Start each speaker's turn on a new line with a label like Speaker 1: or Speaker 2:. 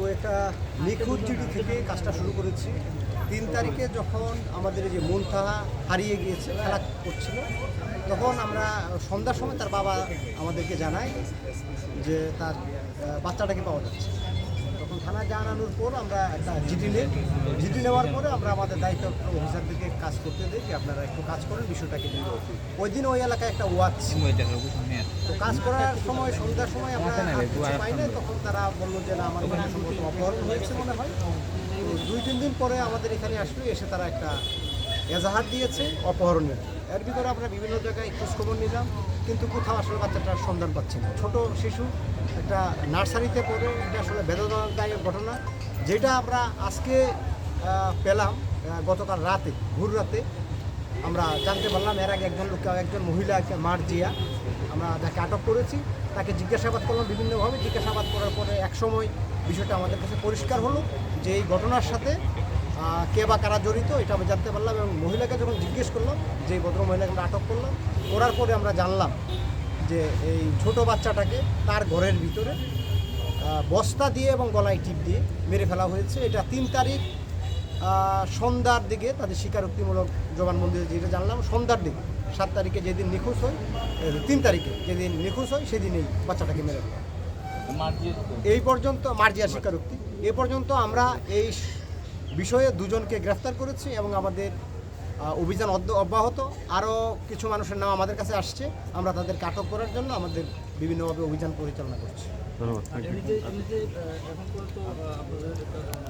Speaker 1: ও একটা নিখুঁত থেকে কাজটা শুরু করেছি। তিন তারিখে যখন আমাদের যে মুনতাহা হারিয়ে গিয়েছে, খেলা করছিল, তখন আমরা সন্ধ্যার সময় তার বাবা আমাদেরকে জানায় যে তার বাচ্চাটাকে পাওয়া যাচ্ছে। তখন থানা জানানোর পর আমরা একটা জিটি নিই। জিটি নেওয়ার পরে আমরা আমাদের দায়িত্ব অফিসারদেরকে কাজ করতে দিই যে আপনারা একটু কাজ করেন বিষয়টাকে নিয়ে ওই দিন ওই এলাকায় একটা ওয়াচ তো কাজ করার সময় সন্ধ্যার সময় আমরা পাই না তখন তারা বলল যে না আমার মনে সম্ভবত অপহরণ হয়েছে মনে হয়। দুই তিন দিন পরে আমাদের এখানে আসলো এসে তারা একটা এজাহার দিয়েছে, অপহরণের। এর ভিতরে আমরা বিভিন্ন জায়গায় খোঁজখবর নিলাম, কিন্তু কোথাও আসলে বাচ্চাটার সন্ধান পাচ্ছি না। ছোট শিশু, একটা নার্সারিতে পড়ে, এটা আসলে বেদনাদায়ক ঘটনা। যেটা আমরা আজকে পেলাম গতকাল রাতে, ভোর রাতে। আমরা জানতে পারলাম, এর আগে একজন লোক একজন মহিলা একটা মার্জিয়া আমরা যাকে আটক করেছি। তাকে জিজ্ঞাসাবাদ করলাম, বিভিন্নভাবে জিজ্ঞাসাবাদ করার পরে একসময় বিষয়টা আমাদের কাছে পরিষ্কার হলো যে এই ঘটনার সাথে কে বা কারা জড়িত এটা আমি জানতে পারলাম এবং মহিলাকে যখন জিজ্ঞেস করলাম যে ভদ্র মহিলাকে আমরা আটক করলাম করার পরে আমরা জানলাম যে এই ছোট বাচ্চাটাকে তার ঘরের ভিতরে বস্তা দিয়ে এবং গলায় টিপ দিয়ে মেরে ফেলা হয়েছে। এটা তিন তারিখ সন্ধ্যার দিকে তাদের স্বীকারোক্তিমূলক জবানবন্দি যেটা জানলাম সন্ধ্যার দিকে সাত তারিখে যেদিন নিখোঁজ হয় তিন তারিখে যেদিন নিখোঁজ হয় সেদিন এই বাচ্চাটাকে মেরে ফেলা। এই পর্যন্ত মার্জিয়া স্বীকারোক্তি। এ পর্যন্ত আমরা এই বিষয়ে দুজনকে গ্রেফতার করেছি এবং আমাদের অভিযান অদ্য- অব্যাহত। আরও কিছু মানুষের নাম আমাদের কাছে আসছে। আমরা তাদেরকে আটক করার জন্য আমাদের বিভিন্নভাবে অভিযান পরিচালনা করছি।
Speaker 2: ধন্যবাদ